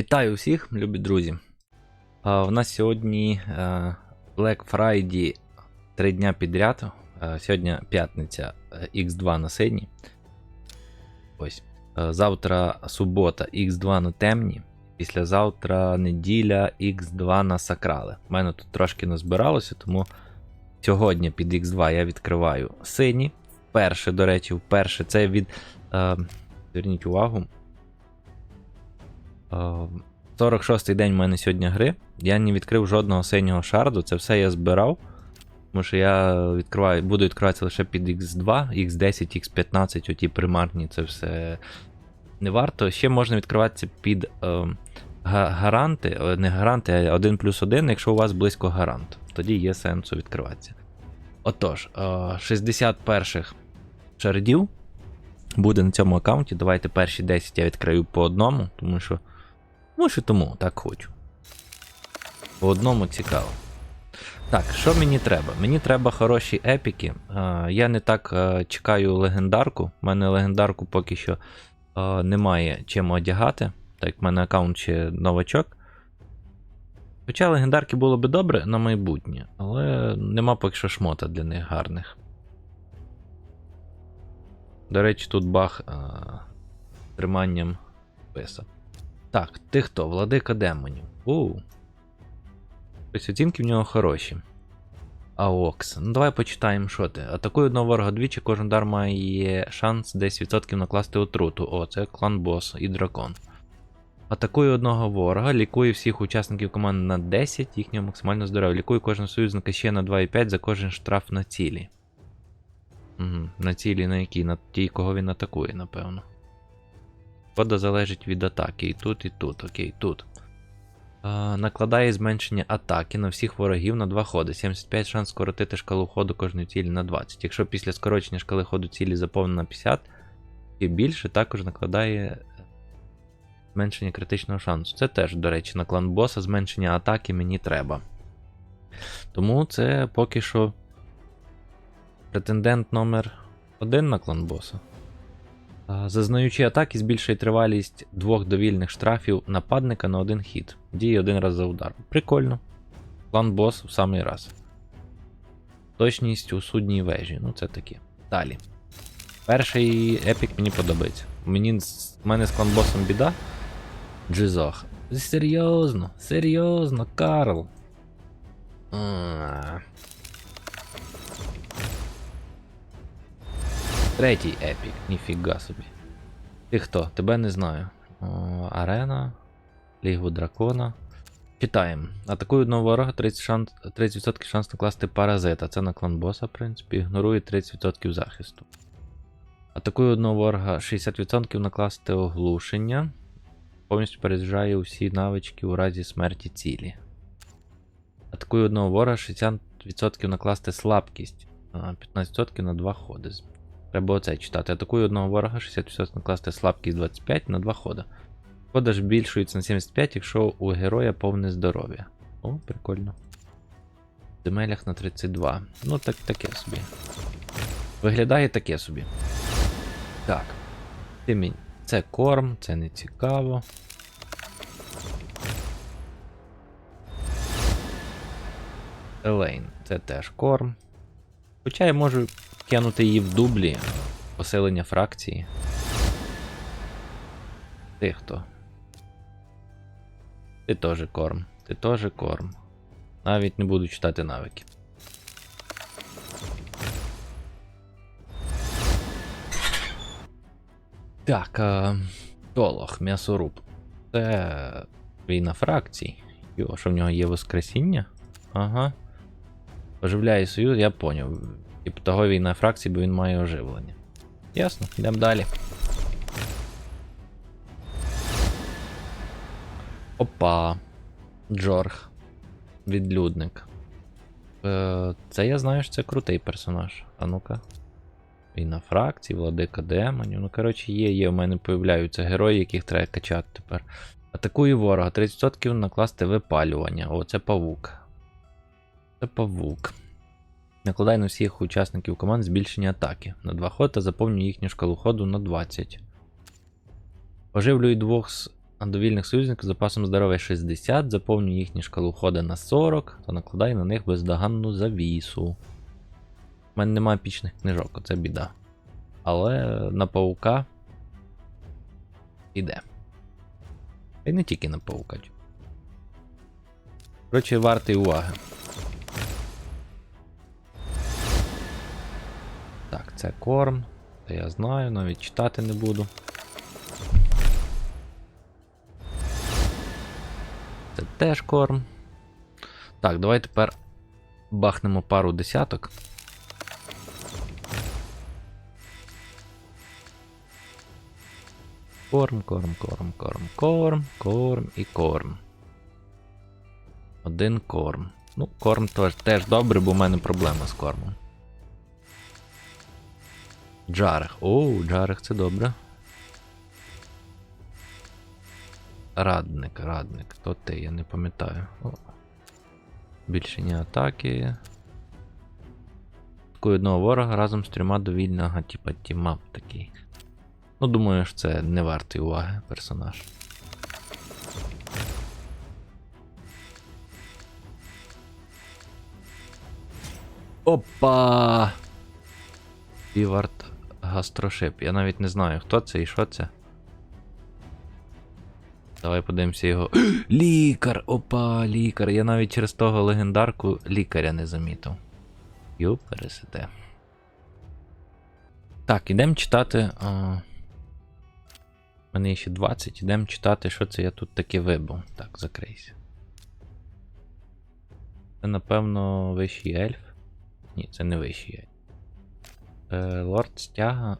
Вітаю всіх, любі друзі. У нас сьогодні е, Black Friday 3 дня підряд. Е, Сьогодні п'ятниця е, X2 на сині. Ось. Е, Завтра субота X2 на темні. Післязавтра неділя X2 на сакрали. У мене тут трошки назбиралося, тому сьогодні під X2 я відкриваю сині. Вперше, до речі, вперше це від. Е, зверніть увагу. Е, 46-й день в мене сьогодні гри. Я не відкрив жодного синього шарду. Це все я збирав. Тому що я відкриваю, буду відкриватися лише під X2, X10, X15, оті примарні, це все не варто. Ще можна відкриватися під е, гаранти, е, не гаранти, а 1 плюс 1, якщо у вас близько гарант. Тоді є сенсу відкриватися. Отож, е, 61 шардів буде на цьому аккаунті. Давайте перші 10 я відкрию по одному, тому що. Що тому, так хочу. По одному цікаво. Так, що мені треба? Мені треба хороші епіки. Е, я не так е, чекаю легендарку. У мене легендарку поки що е, немає чим одягати. Так в мене аккаунт ще новачок. Хоча легендарки було би добре на майбутнє, але нема поки що шмота для них гарних. До речі, тут баг е, триманням писа. Так, ти хто? Владика демонів. Оу. Ось оцінки в нього хороші. Аокс. Ну давай почитаємо, що ти. Атакує одного ворога двічі, кожен дар має шанс 10% накласти отруту. О, це клан бос і дракон. Атакує одного ворога, лікує всіх учасників команди на 10, їхнього максимального здоров'я. Лікує кожного союзника ще на 2,5 за кожен штраф на цілі. Угу. На цілі на якій? На тій, кого він атакує, напевно. Шкода залежить від атаки. І тут, і тут. Окей, тут. А, накладає зменшення атаки на всіх ворогів на 2 ходи. 75 шанс скоротити шкалу ходу кожної цілі на 20. Якщо після скорочення шкали ходу цілі заповнена 50 і більше, також накладає зменшення критичного шансу. Це теж, до речі, на клан боса зменшення атаки мені треба. Тому це поки що претендент номер 1 на клан боса. Зазнаючи атаки, збільшує тривалість двох довільних штрафів нападника на один хід. Діє один раз за удар. Прикольно. План бос в самий раз. Точність у судній вежі. Ну, це таке. Далі. Перший епік мені подобається. Мені в мене з кланбосом біда. Джизох. Серйозно, серйозно, Карл. Третій епік, ніфіга собі. Ти хто? Тебе не знаю. О, арена, Лігу Дракона. Читаємо. Атакує одного ворога 30%, шанс, 30% шанс накласти паразита. Це на клан боса, в принципі. Ігнорує 30% захисту. Атакує одного ворога 60% накласти оглушення. Повністю перезаряджає усі навички у разі смерті цілі. Атакує одного ворога 60% накласти слабкість. 15% на 2 ходи. Треба оце читати. Атакує одного ворога 60% накласти слабкість 25 на 2 хода. Хода ж збільшується на 75, якщо у героя повне здоров'я. О, прикольно. В земелях на 32. Ну, так таке собі. Виглядає таке собі. Так. Ти мені. Це корм, це не цікаво. Елейн, це теж корм. Хоча я можу кинути її в дублі посилення фракції. Ти хто? Ти теж корм. Ти теж корм. Навіть не буду читати навики. Так, а, Толох, м'ясоруб. Це війна фракцій. Йо, що в нього є воскресіння? Ага. Оживляє союз, я поняв. Типу того війна фракції, бо він має оживлення. Ясно, йдемо далі. Опа. Джорг. Відлюдник. Е, це я знаю, що це крутий персонаж. А ну-ка. Війна фракцій, владика демонів. Ну, коротше, є, є. У мене появляються герої, яких треба качати тепер. Атакує ворога. 30% накласти випалювання. О, це павук. Це павук. Накладай на всіх учасників команд збільшення атаки на 2 ходи та заповнює їхню шкалу ходу на 20. Оживлюй двох з А до вільних союзників з запасом здоров'я 60, заповнює їхні шкалу хода на 40 та накладає на них бездоганну завісу. У мене немає пічних книжок, оце біда. Але на паука іде. І не тільки на паука. Коротше, вартий уваги. Це корм. Це я знаю, навіть читати не буду. Це теж корм. Так, давай тепер бахнемо пару десяток. Корм, корм, корм, корм, корм, корм і корм. Один корм. Ну, корм теж, теж добре, бо в мене проблема з кормом. Джарех. Оу, Джарех це добре. Радник, радник. Хто ти? Я не пам'ятаю. О. Збільшення атаки. Такої одного ворога разом з трьома довільного, типа тімап такий. Ну, думаю, що це не вартий уваги персонаж. Опа! Півард гастрошип. Я навіть не знаю, хто це і що це. Давай подивимося його. Лікар! Опа, лікар. Я навіть через того легендарку лікаря не замітив. Ю, пересете. Так, ідемо читати. А... У мене ще 20, ідемо читати, що це я тут таке вибив. Так, закрийся. Це, напевно, вищий ельф. Ні, це не вищий ельф. Е, лорд стяга.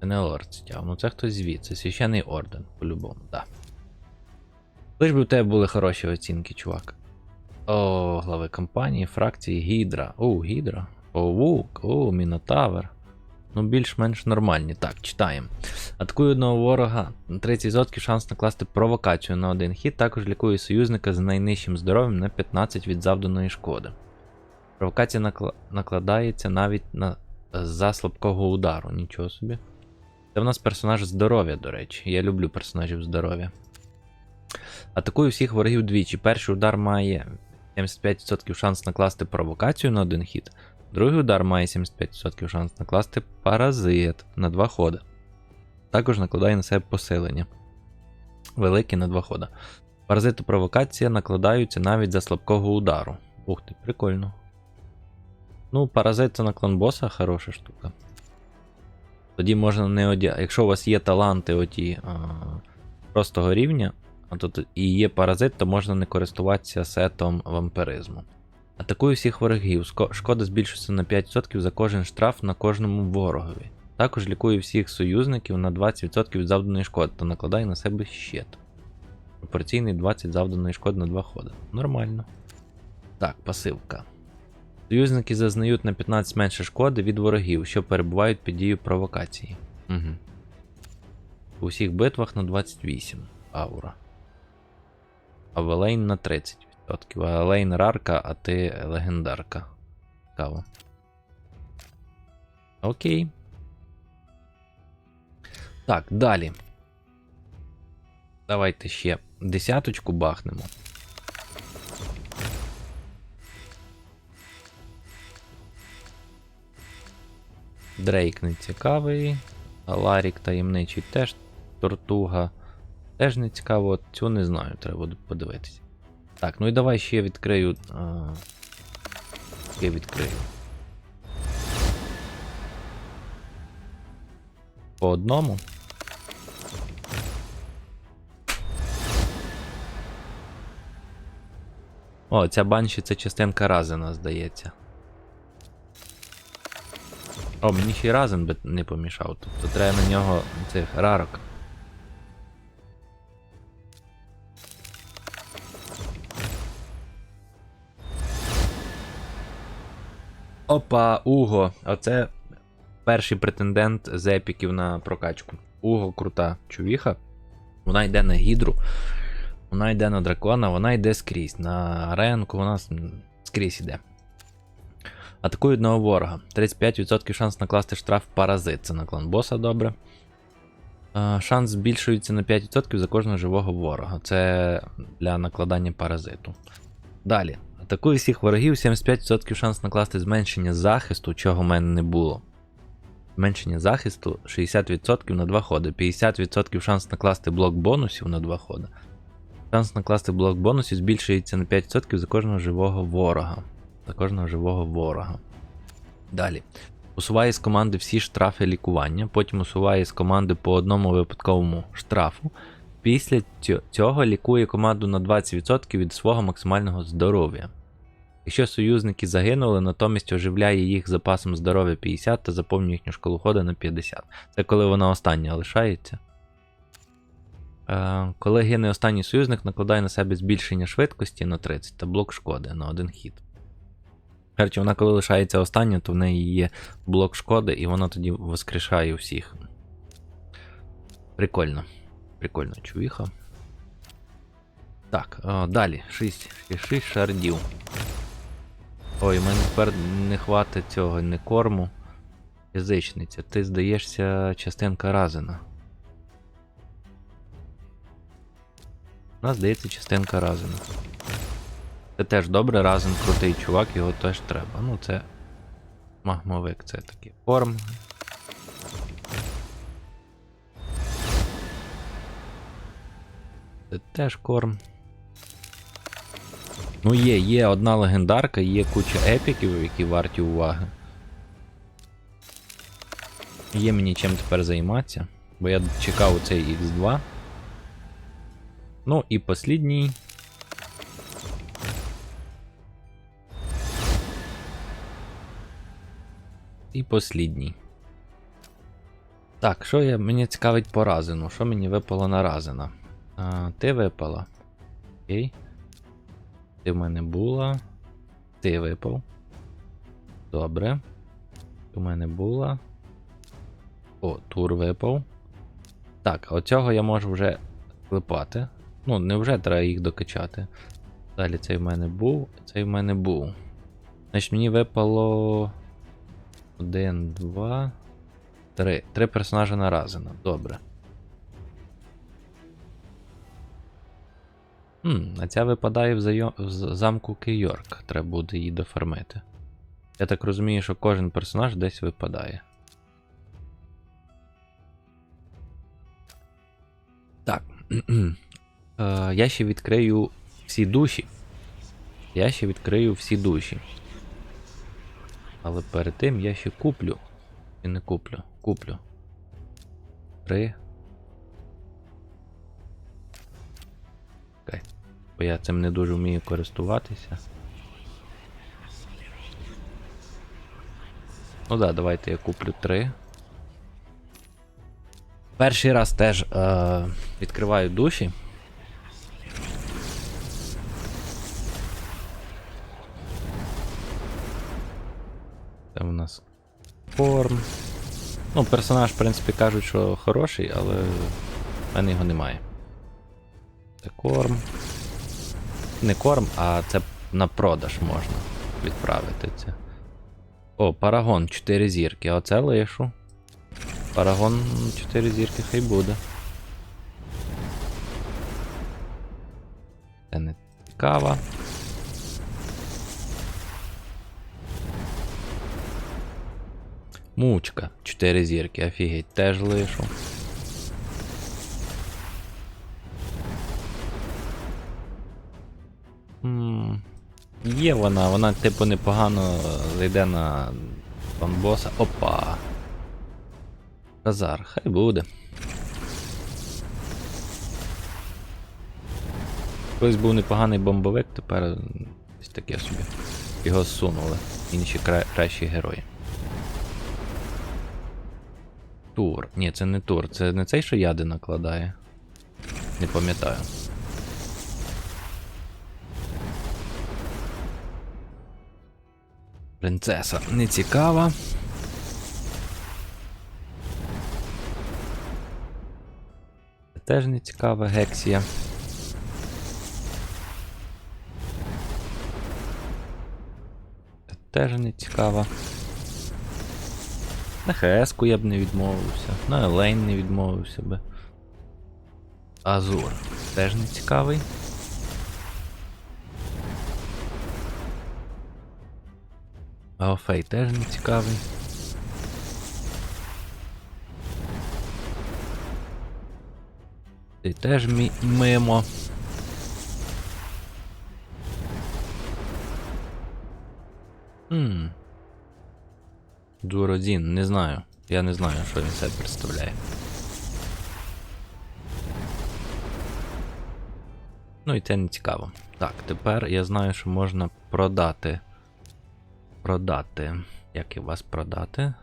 Це не лорд стяга, ну це хтось звідси. Священний орден, по-любому. Да. Лиш би в тебе були хороші оцінки, чувак. О, глави компанії, фракції, Гідра. О, Гідра. О, Вук, о, Мінотавр. Ну, більш-менш нормальні. Так, читаємо. Атакує одного ворога на 30% шанс накласти провокацію на один хід, також лікує союзника з найнижчим здоров'ям на 15 від завданої шкоди. Провокація накла... накладається навіть на за слабкого удару. Нічого собі. Це в нас персонаж здоров'я, до речі. Я люблю персонажів здоров'я. Атакує всіх ворогів двічі. Перший удар має 75% шанс накласти провокацію на один хід. Другий удар має 75% шанс накласти паразит на два ходи. Також накладає на себе посилення. Велике на два хода. Паразит і провокація накладаються навіть за слабкого удару. Ух ти, прикольно. Ну, паразит це на клан боса хороша штука. Тоді можна не одя... Якщо у вас є таланти оті а, простого рівня, а тут і є паразит, то можна не користуватися сетом вампиризму. Атакує всіх ворогів. Шкода збільшується на 5% за кожен штраф на кожному ворогові. Також лікує всіх союзників на 20% від завданої шкоди та накладає на себе щит. Пропорційний 20 завданої шкоди на 2 ходи. Нормально. Так, пасивка. Союзники зазнають на 15 менше шкоди від ворогів, що перебувають під дією провокації. Угу. У всіх битвах на 28 аура. А Велейн на 30%. А Лейн рарка, а ти легендарка. Цікаво. Окей. Так, далі. Давайте ще десяточку бахнемо. Дрейк не цікавий. Ларік таємничий теж тортуга. Теж не цікаво, От цю не знаю, треба подивитися. Так, ну і давай ще відкрию. А... Відкрию. По одному. О, ця банші це частинка Разена, здається. О, мені ще й Разен би не помішав, тобто треба на нього цих рарок. Опа, Уго. Оце перший претендент з епіків на прокачку. Уго крута чувіха. Вона йде на гідру, вона йде на дракона, вона йде скрізь. На аренку вона скрізь йде. Атакує одного ворога. 35% шанс накласти штраф паразит. Це на клан боса добре. Шанс збільшується на 5% за кожного живого ворога. Це для накладання паразиту. Далі. Атакує всіх ворогів, 75% шанс накласти зменшення захисту, чого в мене не було. Зменшення захисту 60% на 2 ходи, 50% шанс накласти блок бонусів на 2 ходи. Шанс накласти блок бонусів збільшується на 5% за кожного живого ворога. За кожного живого ворога. Далі. Усуває з команди всі штрафи лікування, потім усуває з команди по одному випадковому штрафу. Після цього лікує команду на 20% від свого максимального здоров'я. Якщо союзники загинули, натомість оживляє їх запасом здоров'я 50 та заповнює їхню шкалу хода на 50. Це коли вона остання лишається. Е, коли гине останній союзник, накладає на себе збільшення швидкості на 30 та блок шкоди на один хід. Коротше, вона коли лишається остання, то в неї є блок шкоди, і вона тоді воскрешає всіх. Прикольно. Прикольно, чувіха. Так, а, далі. 6, 6 шардів. Ой, у мене тепер не хватить цього, не корму. Язичниця, ти здаєшся частинка Разина. У нас здається частинка Разина. Це теж добре, Разин крутий чувак, його теж треба. Ну, це магмовик, це такий корм. Це теж корм. Ну, є, є одна легендарка, є куча епіків, які варті уваги. Є мені чим тепер займатися, бо я чекав цей X2. Ну і послідній. І послідній. Так, що я, мені цікавить по Разину? Що мені випало на Разина? А, ти випала. Окей. Ти в мене була. Ти випав. Добре. Ти в мене була. О, тур випав. Так, оцього я можу вже клепати. Ну, не вже треба їх докачати. Далі цей в мене був, цей в мене був. Значить, мені випало. Один, два. Три. Три персонажа на Разина. Добре. Хм, а ця випадає в, зайо... в замку Кейорк. Треба буде її дофармити. Я так розумію, що кожен персонаж десь випадає. Так. е, я ще відкрию всі душі. Я ще відкрию всі душі. Але перед тим я ще куплю. І не куплю. Куплю. Три. Окей. Бо я цим не дуже вмію користуватися. Ну да, давайте я куплю три. Перший раз теж е, відкриваю душі. Це у нас форм. Ну, персонаж, в принципі, кажуть, що хороший, але в мене його немає. Це корм. Не корм, а це на продаж можна відправити це. О, парагон 4 зірки, оце лишу. Парагон 4 зірки хай буде. Це не цікаво. Мучка, 4 зірки, офігеть, теж лишу. М, Є вона, вона типу непогано зайде на босса. Опа. Казар, хай буде. Колись був непоганий бомбовик, тепер ось таке собі. Його зсунули. Інші кра... кращі герої. Тур. Ні, це не тур, це не цей, що яди накладає. Не пам'ятаю. Принцеса не цікава. Це теж не цікава гексія. Це теж не цікава. На ХС-ку я б не відмовився, на Елейн не відмовився би. Азур теж не цікавий. Гаофей теж не цікавий. Ти теж мі- мимо. Хм. Джуродін, не знаю. Я не знаю, що він себе представляє. Ну і це не цікаво. Так, тепер я знаю, що можна продати. Продати. Як і вас продати?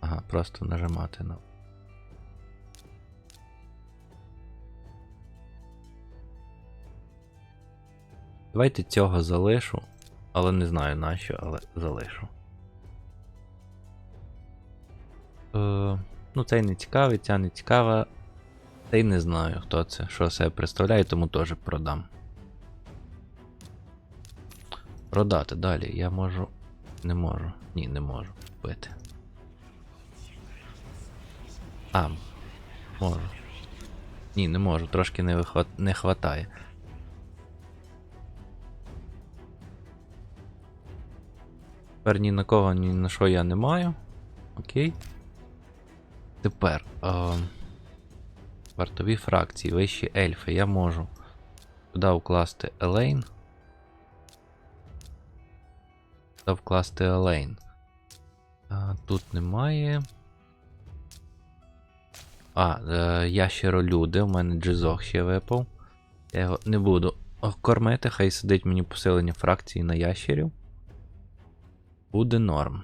Ага, просто нажимати на. Давайте цього залишу, але не знаю нащо, але залишу. Е, ну, цей не цікавий, ця не цікава. Цей не знаю, хто це, що себе представляє, тому теж продам. Продати далі. Я можу. Не можу. Ні, не можу купити. А, можу. Ні, не можу, трошки не, вихват... не хватає. Тепер ні на кого, ні на що я не маю. Окей. Тепер. Е... Вартові фракції, вищі ельфи. Я можу туди вкласти Елейн. Туди вкласти Елейн. А, тут немає. А, е, ящеролюди, у мене джизох ще випав. Я його не буду кормити, хай сидить мені посилення фракції на ящерів. Буде норм.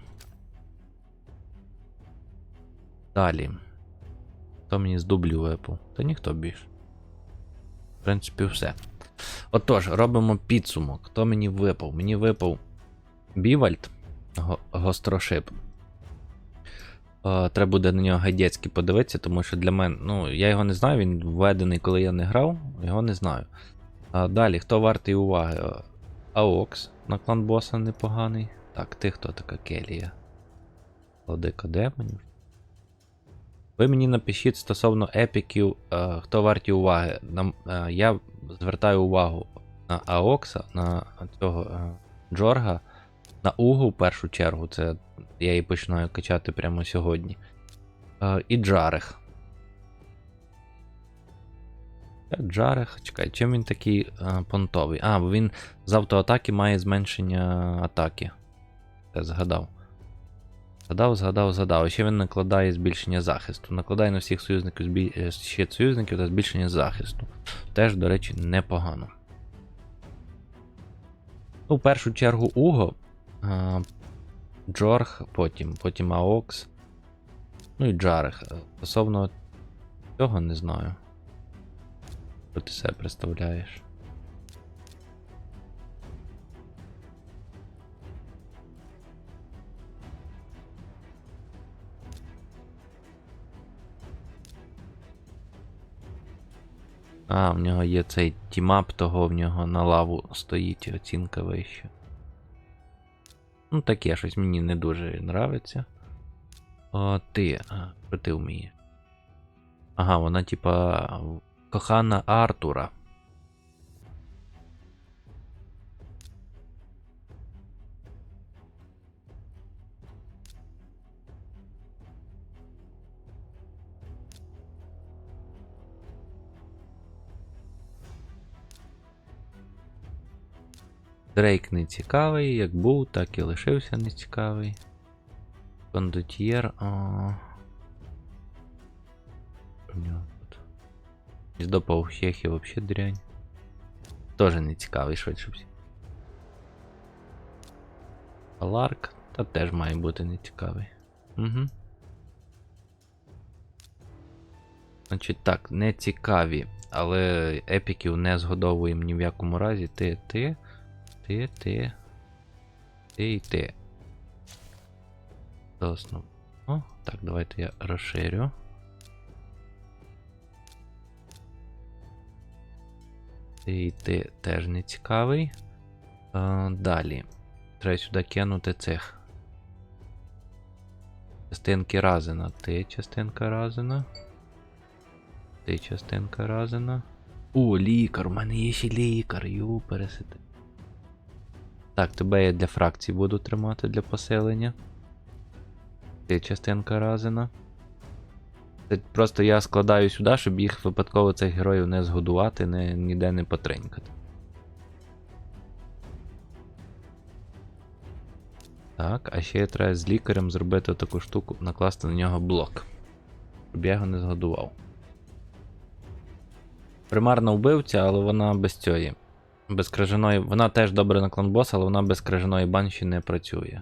Далі. Хто мені з дублю випав? Та ніхто більше. В принципі, все. Отож, робимо підсумок. Хто мені випав? Мені випав Бівальд, го- гострошип. Е, Треба буде на нього гайдецький подивитися, тому що для мене. Ну, я його не знаю, він введений, коли я не грав, його не знаю. А далі, хто вартий уваги? Е, Аокс на клан боса непоганий. Так, ти хто така Келія? Владика демонів. Ви мені напишіть стосовно епіків, е, хто варті уваги. Е, я звертаю увагу на Аокса, на цього е, Джорга, на Угу в першу чергу. Це я її починаю качати прямо сьогодні. І Джарех. Джарех, чекай, чим він такий понтовий? А, бо він з автоатаки має зменшення атаки. Це згадав. Згадав, згадав, згадав. Ще він накладає збільшення захисту. Накладає на всіх союзників збі... е, щит союзників та збільшення захисту. Теж, до речі, непогано. Ну, в першу чергу Уго, а, Джорг, потім, потім Аокс. Ну і Джарех. Е, Стосовно цього не знаю. Що ти себе представляєш? А, в нього є цей тімап, того в нього на лаву стоїть оцінка вища. Ну, таке щось мені не дуже нравиться. О, ти, а, що ти вмієш? Ага, вона типа кохана Артура. Дрейк не цікавий, як був, так і лишився нецікавий. Кондотьєр. А... Гніздо паухехи вообще дрянь. Тоже не цікавий швидше. Ларк, та теж має бути не цікавий. Угу. Значить так, не цікаві, але епіків не згодовуємо ні в якому разі. Ти, ти, ти, ти. Ти і ти. Основ... О, так, давайте я розширю. Ти і ти теж не цікавий. А, далі. Треба сюди кинути цих. Частинки Разина. Ти частинка Разина. Ти частинка Разина. О, лікар, у мене є ще лікар, ю, пересити. Так, тебе я для фракцій буду тримати для поселення. Ти частинка Разина. Це просто я складаю сюди, щоб їх випадково цих героїв не згодувати, не, ніде не потринькати. Так, а ще я треба з лікарем зробити таку штуку, накласти на нього блок. Щоб я його не згодував. Примарна вбивця, але вона без цієї. Без крижаної. Вона теж добре на клан бос, але вона без крижаної банші не працює.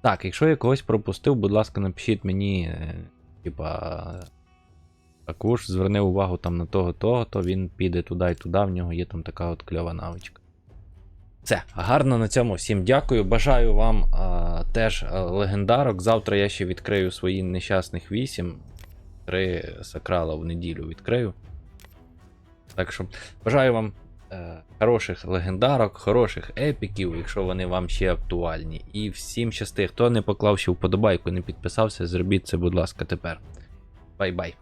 Так, якщо я когось пропустив, будь ласка, напишіть мені, е, типа. Також зверни увагу там на того, того, то він піде туди і туди, в нього є там така от кльова навичка. Все, гарно на цьому всім дякую. Бажаю вам а, теж а, легендарок. Завтра я ще відкрию свої нещасних 8. Три сакрала в неділю відкрию. Так що бажаю вам е, хороших легендарок, хороших епіків, якщо вони вам ще актуальні. І всім щасти. Хто не поклав ще вподобайку, не підписався, зробіть це, будь ласка, тепер. Бай-бай.